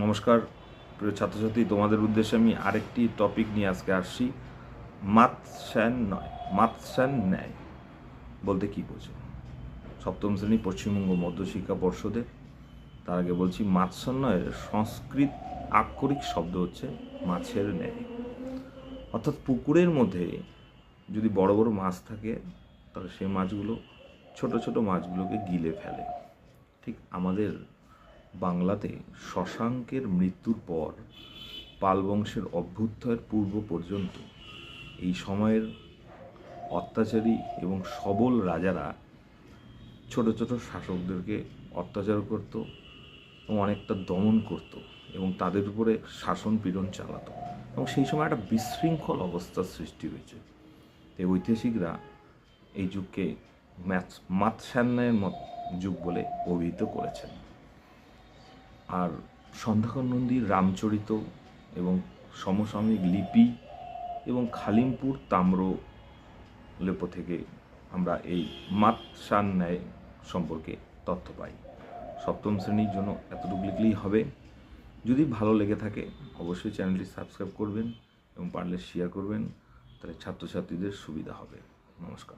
নমস্কার, প্রিয় ছাত্রছাত্রী, তোমাদের উদ্দেশ্যে আমি আরেকটি টপিক নিয়ে আজকে আসছি মাতস্যান নয় মাতস্যান ন্যায়, বলতে কি বোঝো? সপ্তম শ্রেণি পশ্চিমবঙ্গ মধ্যশিক্ষা পর্ষদের, তার আগে বলছি মাৎস্যান্নয়ের সংস্কৃত আক্ষরিক শব্দ হচ্ছে মাছের ন্যায়। অর্থাৎ পুকুরের মধ্যে যদি বড় বড় মাছ থাকে, তাহলে সেই মাছগুলো ছোট ছোট মাছগুলোকে গিলে ফেলে। ঠিক আমাদের বাংলাতে শশাঙ্কের মৃত্যুর পর পাল বংশের অভ্যুত্থায়ের পূর্ব পর্যন্ত এই সময়ের অত্যাচারী এবং সবল রাজারা ছোট ছোট শাসকদেরকে অত্যাচার করত এবং অনেকটা দমন করত এবং তাদের উপরে শাসন পীড়ন চালাতো। এবং সেই সময় একটা বিশৃঙ্খল অবস্থার সৃষ্টি হয়েছে। তাই ঐতিহাসিকরা এই যুগকে ম্যাথ মাতসান্যায়ের মত যুগ বলে অভিহিত করেছেন। আর সন্ধ্যাকর নন্দীর রামচরিত এবং সমসাময়িক লিপি এবং খালিমপুর তাম্র লেপ থেকে আমরা এই মাতসান ন্যায় সম্পর্কে তথ্য পাই। সপ্তম শ্রেণির জন্য এতটুকু লিখলেই হবে। যদি ভালো লেগে থাকে, অবশ্যই চ্যানেলটি সাবস্ক্রাইব করবেন এবং পারলে শেয়ার করবেন, তাহলে ছাত্রছাত্রীদের সুবিধা হবে। নমস্কার।